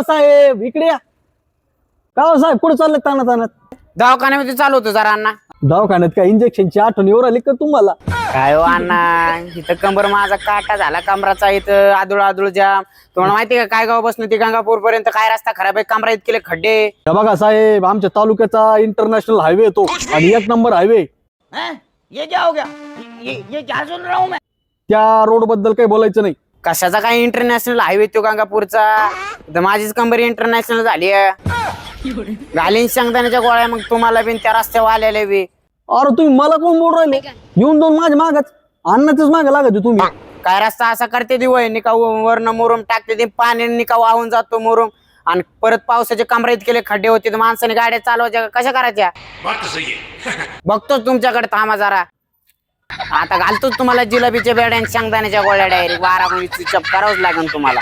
हो साहेब इकडे या. का हो साहेब कुठे चालले ताना तानात? दवाखान्यामध्ये चालू होतं जरा अण्णा. दवाखान्यात काय इंजेक्शनची आठवण येऊ राहिली का तुम्हाला? काय हो अण्णा इथं कंबर माझा काटा झाला कमराचा इथं आदुळ आदुळ जाम. तुम्हाला माहिती का काय गाव बसणं ती गंगापूर पर्यंत काय रस्ता खराब आहे? कमरा इतके खड्डे हे बघा साहेब आमच्या तालुक्याचा इंटरनॅशनल हायवे तो. आणि एक नंबर हायवे ये क्या हो गया ये ये क्या सुन रहा हूँ मैं त्या रोडबद्दल काही बोलायचं नाही. कशाचा काय इंटरनॅशनल हायवे तो गंगापूरचा? इथं माझीच कंबर इंटरनॅशनल झाली घालीन शेंगदाण्याच्या गोळ्या मग तुम्हाला बिन त्या रस्त्यावर आलेल्या बी. अरे तुम्ही मला कोण बोल राहिले? येऊन दोन माझ्या मागच. अन्नाचंच माग लागत तुम्ही. काय रस्ता असा करते दिवय निका वरण मुरुम टाकते ते पाणी निका वाहून जातो मुरुम. आणि परत पावसाचे कमरा इतके खड्डे होते तर माणसाने गाड्या चालवायच्या का? कशा करायच्या? बघतो तुमच्याकडे थांबा जरा. आता घालतोच तुम्हाला जिलेबीच्या बेड्या आणि शेंगदाण्याच्या गोळ्या डायरेक्ट बारा महिने चप करावंच लागेल तुम्हाला.